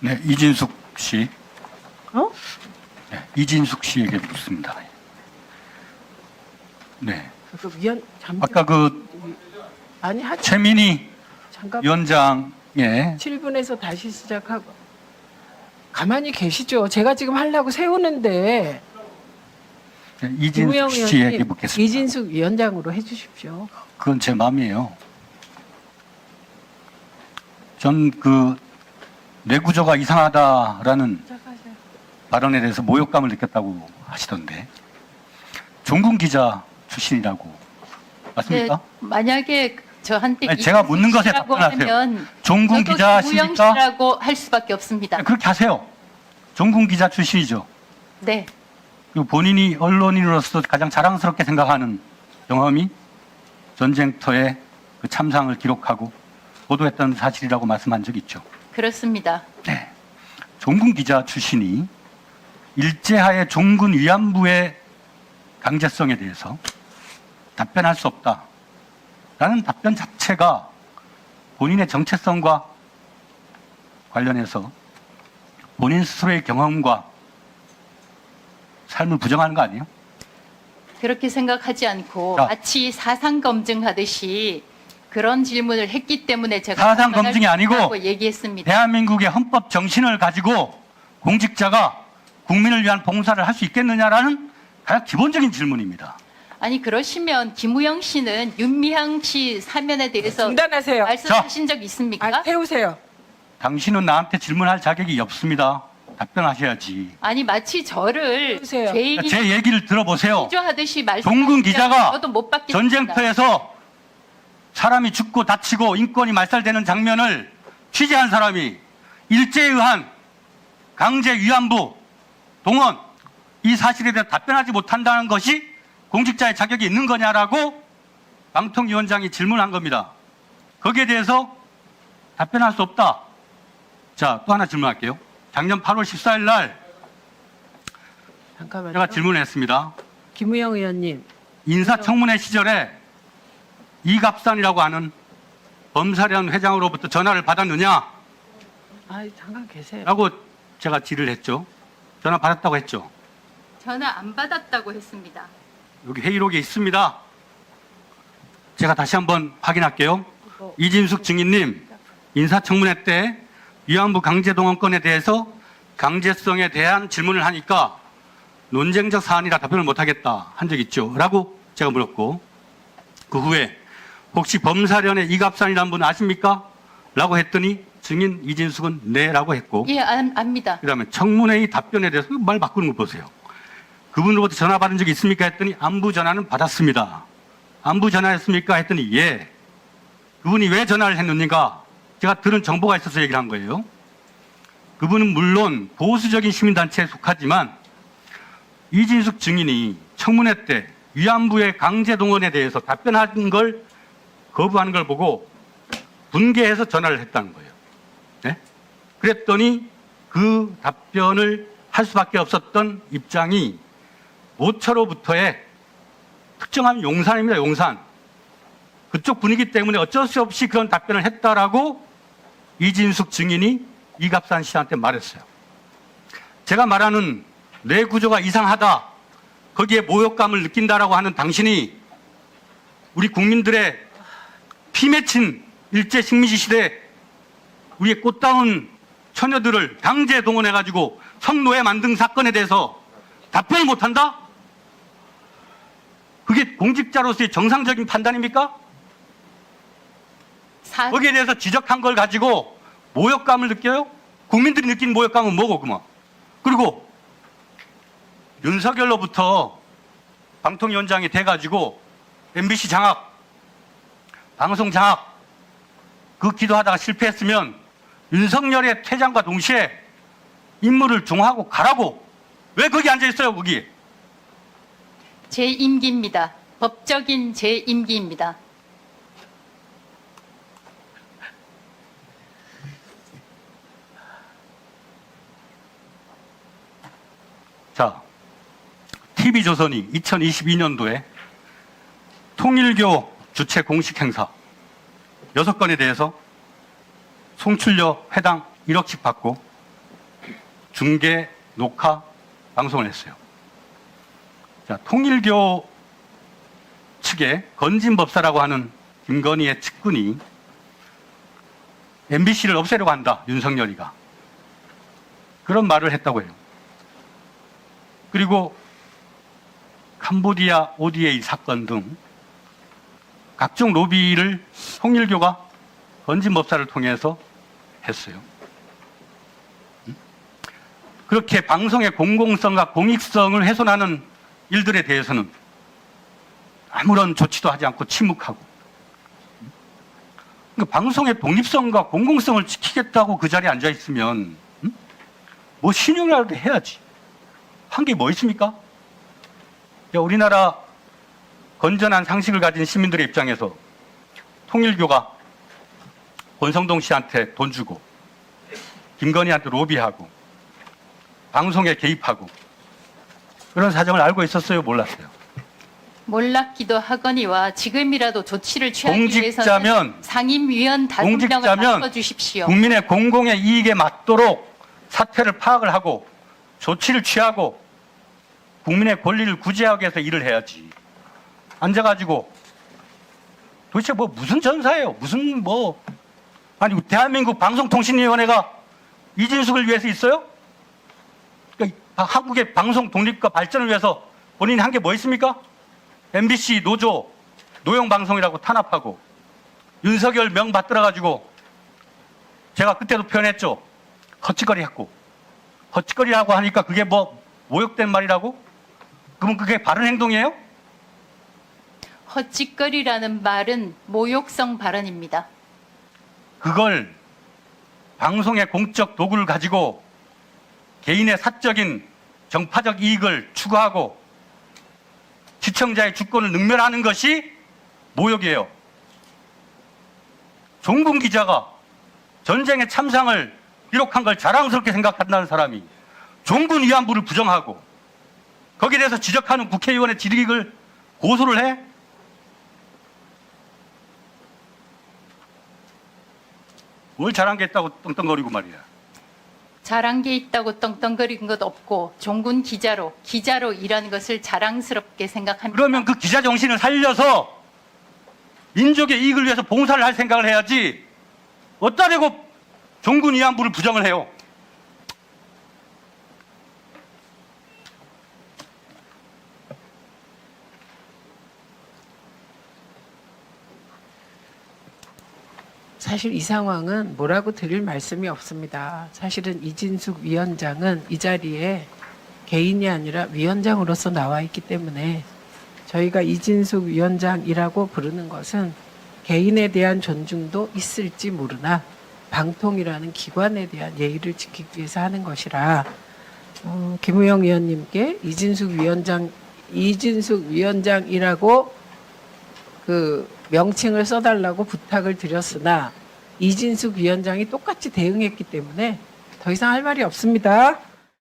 네, 이진숙 씨. 어? 네, 이진숙 씨에게 묻습니다. 네. 그 위원 잠깐 아까 그 아니 하지 최민희 잠깐 위원장의 7분에서 다시 시작하고 가만히 계시죠. 제가 지금 하려고 세우는데 네, 이진숙 씨에게 의원님 묻겠습니다. 이진숙 위원장으로 해주십시오. 그건 제 마음이에요. 전그 뇌구조가 이상하다라는. 발언에 대해서 모욕감을 느꼈다고 하시던데 종군 기자 출신이라고 맞습니까? 네, 만약에 저한테 아니, 제가 묻는 것에 답변하세요. 종군 기자십니까? 김우영씨라고 할 수밖에 없습니다. 네, 그렇게 하세요. 종군 기자 출신이죠. 네, 그리고 본인이 언론인으로서 가장 자랑스럽게 생각하는 경험이 전쟁터의 그 참상을 기록하고 보도했던 사실이라고 말씀한 적이 있죠. 그렇습니다. 네. 종군 기자 출신이 일제하에 종군 위안부의 강제성에 대해서 답변할 수 없다. 라는 답변 자체가 본인의 정체성과 관련해서 본인 스스로의 경험과 삶을 부정하는 거 아니에요? 그렇게 생각하지 않고 자. 마치 사상 검증하듯이 그런 질문을 했기 때문에 제가 사상 검증이 수 아니고 얘기했습니다. 대한민국의 헌법 정신을 가지고 공직자가 국민을 위한 봉사를 할 수 있겠느냐라는 가장 기본적인 질문입니다. 아니 그러시면 김우영 씨는 윤미향 씨 사면에 대해서 중단하세요. 말씀하신 적 있습니까? 아, 세우세요. 당신은 나한테 질문할 자격이 없습니다. 답변하셔야지. 아니 마치 저를 해주세요. 죄인이 제 얘기를 들어보세요. 종군 기자가 저도 못 받겠습니다. 전쟁터에서 사람이 죽고 다치고 인권이 말살되는 장면을 취재한 사람이 일제에 의한 강제 위안부 동원 이 사실에 대해 답변하지 못한다는 것이 공직자의 자격이 있는 거냐라고 방통위원장이 질문한 겁니다. 거기에 대해서 답변할 수 없다. 자, 또 하나 질문할게요. 작년 8월 14일 날 잠깐만요. 제가 질문했습니다. 김우영 의원님. 인사청문회 시절에 이갑산이라고 하는 범사련 회장으로부터 전화를 받았느냐라고 아, 잠깐 계세요. 제가 질의를 했죠. 전화 받았다고 했죠. 전화 안 받았다고 했습니다. 여기 회의록에 있습니다. 제가 다시 한번 확인할게요. 이진숙 증인님, 인사청문회 때 위안부 강제동원권에 대해서 강제성에 대한 질문을 하니까 논쟁적 사안이라 답변을 못하겠다 한 적 있죠. 라고 제가 물었고 그 후에 혹시 범사련의 이갑산이라는 분 아십니까? 라고 했더니 증인 이진숙은 네라고 했고 예, 안, 압니다. 그다음에 청문회의 답변에 대해서 말 바꾸는 거 보세요. 그분으로부터 전화 받은 적이 있습니까? 했더니 안부 전화는 받았습니다. 안부 전화했습니까? 했더니 예. 그분이 왜 전화를 했느니까 제가 들은 정보가 있어서 얘기를 한 거예요. 그분은 물론 보수적인 시민단체에 속하지만 이진숙 증인이 청문회 때 위안부의 강제 동원에 대해서 답변한 걸 거부하는 걸 보고 분개해서 전화를 했다는 거예요. 네? 그랬더니 그 답변을 할 수밖에 없었던 입장이 모처로부터의 특정한 용산입니다. 용산. 그쪽 분위기 때문에 어쩔 수 없이 그런 답변을 했다라고 이진숙 증인이 이갑산 씨한테 말했어요. 제가 말하는 뇌 구조가 이상하다. 거기에 모욕감을 느낀다라고 하는 당신이 우리 국민들의 피 맺힌 일제 식민지 시대 우리의 꽃다운 처녀들을 강제 동원해가지고 성노예 만든 사건에 대해서 답변을 못한다? 그게 공직자로서의 정상적인 판단입니까? 사, 거기에 대해서 지적한 걸 가지고 모욕감을 느껴요? 국민들이 느낀 모욕감은 뭐고, 그만. 그리고 윤석열로부터 방통위원장이 돼가지고 MBC 장악, 방송 장악, 그 기도하다가 실패했으면 윤석열의 퇴장과 동시에 임무를 종하고 가라고 왜 거기 앉아 있어요, 거기? 제 임기입니다. 법적인 제 임기입니다. 자, TV조선이 2022년도에 통일교 주최 공식 행사 6건에 대해서 송출료 회당 1억씩 받고 중계, 녹화, 방송을 했어요. 자, 통일교 측의 건진법사라고 하는 김건희의 측근이 MBC를 없애려고 한다, 윤석열이가. 그런 말을 했다고 해요. 그리고 캄보디아 ODA 사건 등 각종 로비를 통일교가 건진 법사를 통해서 했어요. 음? 그렇게 방송의 공공성과 공익성을 훼손하는 일들에 대해서는 아무런 조치도 하지 않고 침묵하고 그러니까 방송의 독립성과 공공성을 지키겠다고 그 자리에 앉아 있으면 음? 뭐 신용이라도 해야지 한 게 뭐 있습니까? 야, 우리나라 건전한 상식을 가진 시민들의 입장에서 통일교가 권성동 씨한테 돈 주고 김건희한테 로비하고 방송에 개입하고 그런 사정을 알고 있었어요 몰랐어요 몰랐기도 하거니와 지금이라도 조치를 취하기 공직자면 위해서는 상임위원 다섯 명을 바꿔주십시오. 국민의 공공의 이익에 맞도록 사태를 파악을 하고 조치를 취하고 국민의 권리를 구제하기 위해서 일을 해야지. 앉아가지고 도대체 뭐 무슨 전사예요? 무슨 뭐 아니 대한민국 방송통신위원회가 이진숙을 위해서 있어요? 그러니까 한국의 방송 독립과 발전을 위해서 본인이 한 게 뭐 있습니까? MBC 노조 노영 방송이라고 탄압하고 윤석열 명 받들어 가지고 제가 그때도 표현했죠. 헛짓거리 했고 헛짓거리라고 하니까 그게 뭐 모욕된 말이라고? 그러면 그게 바른 행동이에요? 헛짓거리라는 말은 모욕성 발언입니다. 그걸 방송의 공적 도구를 가지고 개인의 사적인 정파적 이익을 추구하고 시청자의 주권을 능멸하는 것이 모욕이에요. 종군 기자가 전쟁의 참상을 기록한 걸 자랑스럽게 생각한다는 사람이 종군 위안부를 부정하고 거기에 대해서 지적하는 국회의원의 질의를 고소를 해? 뭘 잘한 게 있다고 떵떵거리고 말이야. 잘한 게 있다고 떵떵거리는 것 없고 종군 기자로 기자로 일하는 것을 자랑스럽게 생각합니다. 그러면 그 기자 정신을 살려서 민족의 이익을 위해서 봉사를 할 생각을 해야지. 어따 대고 종군 위안부를 부정을 해요. 사실 이 상황은 뭐라고 드릴 말씀이 없습니다. 사실은 이진숙 위원장은 이 자리에 개인이 아니라 위원장으로서 나와 있기 때문에 저희가 이진숙 위원장이라고 부르는 것은 개인에 대한 존중도 있을지 모르나 방통이라는 기관에 대한 예의를 지키기 위해서 하는 것이라 어, 김우영 의원님께 이진숙 위원장 이진숙 위원장이라고 그 명칭을 써달라고 부탁을 드렸으나 이진숙 위원장이 똑같이 대응했기 때문에 더 이상 할 말이 없습니다.